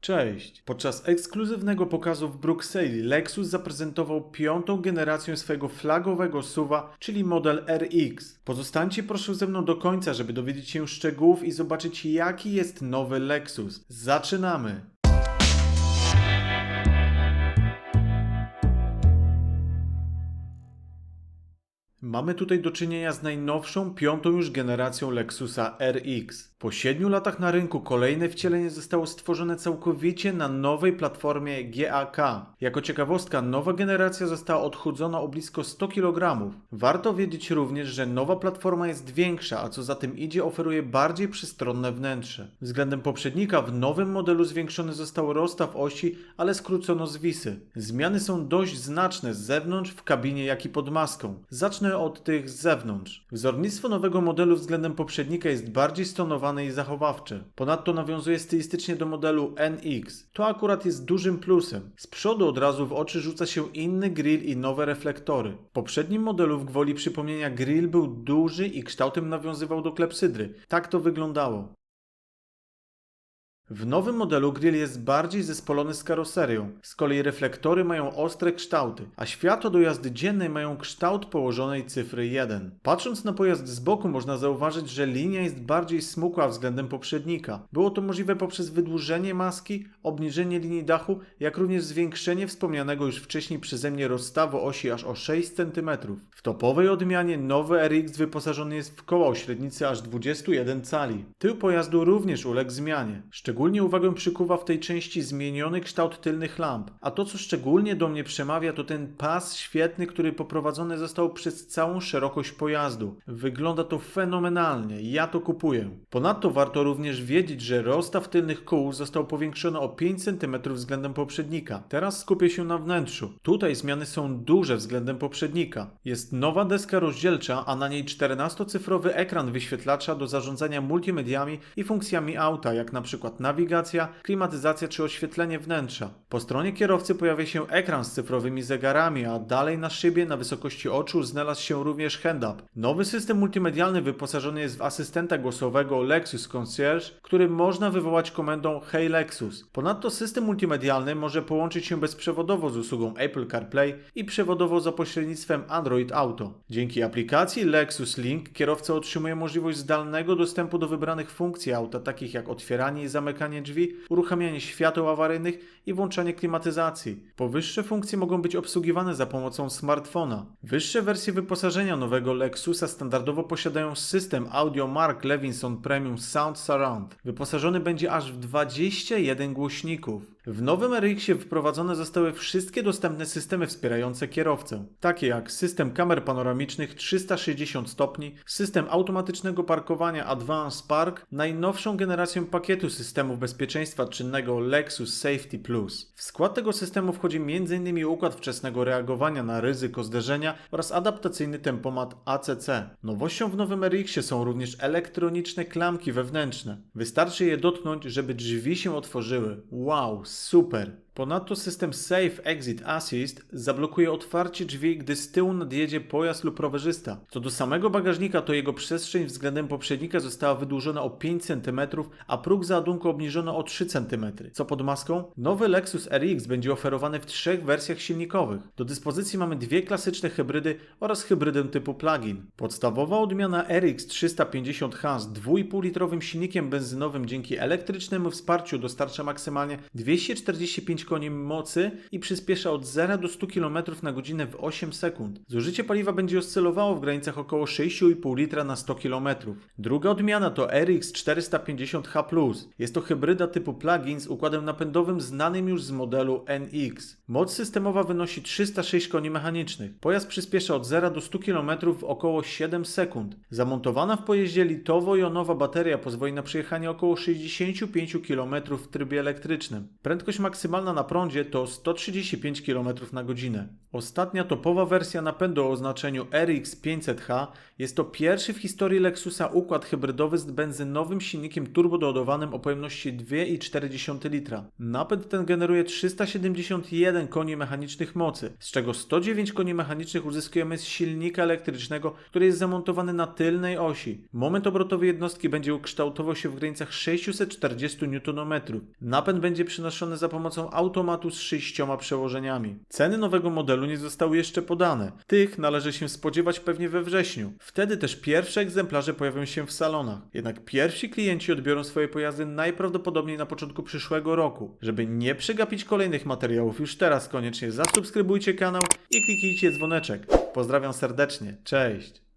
Cześć! Podczas ekskluzywnego pokazu w Brukseli Lexus zaprezentował piątą generację swojego flagowego SUVa, czyli model RX. Pozostańcie proszę ze mną do końca, żeby dowiedzieć się szczegółów i zobaczyć jaki jest nowy Lexus. Zaczynamy! Mamy tutaj do czynienia z najnowszą, piątą już generacją Lexusa RX. Po 7 latach na rynku kolejne wcielenie zostało stworzone całkowicie na nowej platformie GAK. Jako ciekawostka, nowa generacja została odchudzona o blisko 100 kg. Warto wiedzieć również, że nowa platforma jest większa, a co za tym idzie oferuje bardziej przestronne wnętrze. Względem poprzednika w nowym modelu zwiększony został rozstaw osi, ale skrócono zwisy. Zmiany są dość znaczne z zewnątrz, w kabinie jak i pod maską. Zacznę od tych z zewnątrz. Wzornictwo nowego modelu względem poprzednika jest bardziej stonowane i zachowawcze. Ponadto nawiązuje stylistycznie do modelu NX. To akurat jest dużym plusem. Z przodu od razu w oczy rzuca się inny grill i nowe reflektory. W poprzednim modelu w gwoli przypomnienia grill był duży i kształtem nawiązywał do klepsydry. Tak to wyglądało. W nowym modelu grill jest bardziej zespolony z karoserią, z kolei reflektory mają ostre kształty, a światła do jazdy dziennej mają kształt położonej cyfry 1. Patrząc na pojazd z boku można zauważyć, że linia jest bardziej smukła względem poprzednika. Było to możliwe poprzez wydłużenie maski, obniżenie linii dachu, jak również zwiększenie wspomnianego już wcześniej przeze mnie rozstawu osi aż o 6 cm. W topowej odmianie nowy RX wyposażony jest w koła o średnicy aż 21 cali. Tył pojazdu również uległ zmianie. Uwagę przykuwa w tej części zmieniony kształt tylnych lamp, a to co szczególnie do mnie przemawia to ten pas świetny, który poprowadzony został przez całą szerokość pojazdu. Wygląda to fenomenalnie, ja to kupuję. Ponadto warto również wiedzieć, że rozstaw tylnych kół został powiększony o 5 cm względem poprzednika. Teraz skupię się na wnętrzu. Tutaj zmiany są duże względem poprzednika. Jest nowa deska rozdzielcza, a na niej 14-cyfrowy ekran wyświetlacza do zarządzania multimediami i funkcjami auta, jak na przykład nawigacja, klimatyzacja czy oświetlenie wnętrza. Po stronie kierowcy pojawia się ekran z cyfrowymi zegarami, a dalej na szybie na wysokości oczu znalazł się również hand-up. Nowy system multimedialny wyposażony jest w asystenta głosowego Lexus Concierge, który można wywołać komendą Hey Lexus. Ponadto system multimedialny może połączyć się bezprzewodowo z usługą Apple CarPlay i przewodowo za pośrednictwem Android Auto. Dzięki aplikacji Lexus Link kierowca otrzymuje możliwość zdalnego dostępu do wybranych funkcji auta, takich jak otwieranie i zamykanie drzwi, uruchamianie świateł awaryjnych i włączanie klimatyzacji. Powyższe funkcje mogą być obsługiwane za pomocą smartfona. Wyższe wersje wyposażenia nowego Lexusa standardowo posiadają system audio Mark Levinson Premium Sound Surround. Wyposażony będzie aż w 21 głośników. W nowym RX-ie wprowadzone zostały wszystkie dostępne systemy wspierające kierowcę, takie jak system kamer panoramicznych 360 stopni, system automatycznego parkowania Advanced Park, najnowszą generację pakietu systemów bezpieczeństwa czynnego Lexus Safety Plus. W skład tego systemu wchodzi m.in. układ wczesnego reagowania na ryzyko zderzenia oraz adaptacyjny tempomat ACC. Nowością w nowym RX-ie są również elektroniczne klamki wewnętrzne. Wystarczy je dotknąć, żeby drzwi się otworzyły. Wow, super! Ponadto system Safe Exit Assist zablokuje otwarcie drzwi, gdy z tyłu nadjedzie pojazd lub rowerzysta. Co do samego bagażnika, to jego przestrzeń względem poprzednika została wydłużona o 5 cm, a próg załadunku obniżono o 3 cm. Co pod maską? Nowy Lexus RX będzie oferowany w trzech wersjach silnikowych. Do dyspozycji mamy dwie klasyczne hybrydy oraz hybrydę typu plug-in. Podstawowa odmiana RX 350H z 2,5-litrowym silnikiem benzynowym dzięki elektrycznemu wsparciu dostarcza maksymalnie 245 koni mocy i przyspiesza od 0 do 100 km na godzinę w 8 sekund. Zużycie paliwa będzie oscylowało w granicach około 6,5 litra na 100 km. Druga odmiana to RX 450H+. Jest to hybryda typu plug-in z układem napędowym znanym już z modelu NX. Moc systemowa wynosi 306 koni mechanicznych. Pojazd przyspiesza od 0 do 100 km w około 7 sekund. Zamontowana w pojeździe litowo-jonowa bateria pozwoli na przejechanie około 65 km w trybie elektrycznym. Prędkość maksymalna na prądzie to 135 km na godzinę. Ostatnia topowa wersja napędu o oznaczeniu RX 500H Jest to pierwszy w historii Lexusa układ hybrydowy z benzynowym silnikiem turbodoładowanym o pojemności 2,4 litra. Napęd ten generuje 371 koni mechanicznych mocy, z czego 109 koni mechanicznych uzyskujemy z silnika elektrycznego, który jest zamontowany na tylnej osi. Moment obrotowy jednostki będzie ukształtował się w granicach 640 Nm. Napęd będzie przenoszony za pomocą automatu z sześcioma przełożeniami. Ceny nowego modelu nie zostały jeszcze podane. Tych należy się spodziewać pewnie we wrześniu. Wtedy też pierwsze egzemplarze pojawią się w salonach. Jednak pierwsi klienci odbiorą swoje pojazdy najprawdopodobniej na początku przyszłego roku. Żeby nie przegapić kolejnych materiałów, już teraz koniecznie zasubskrybujcie kanał i kliknijcie dzwoneczek. Pozdrawiam serdecznie. Cześć!